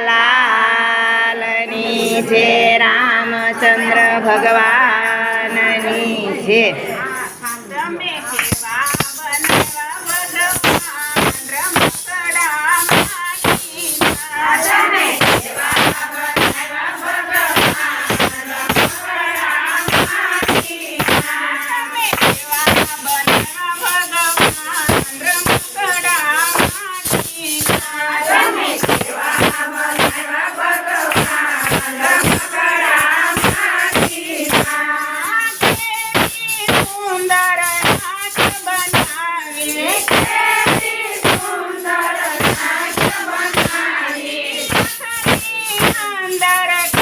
લાલની છે રામચંદ્ર ભગવાનની છે back.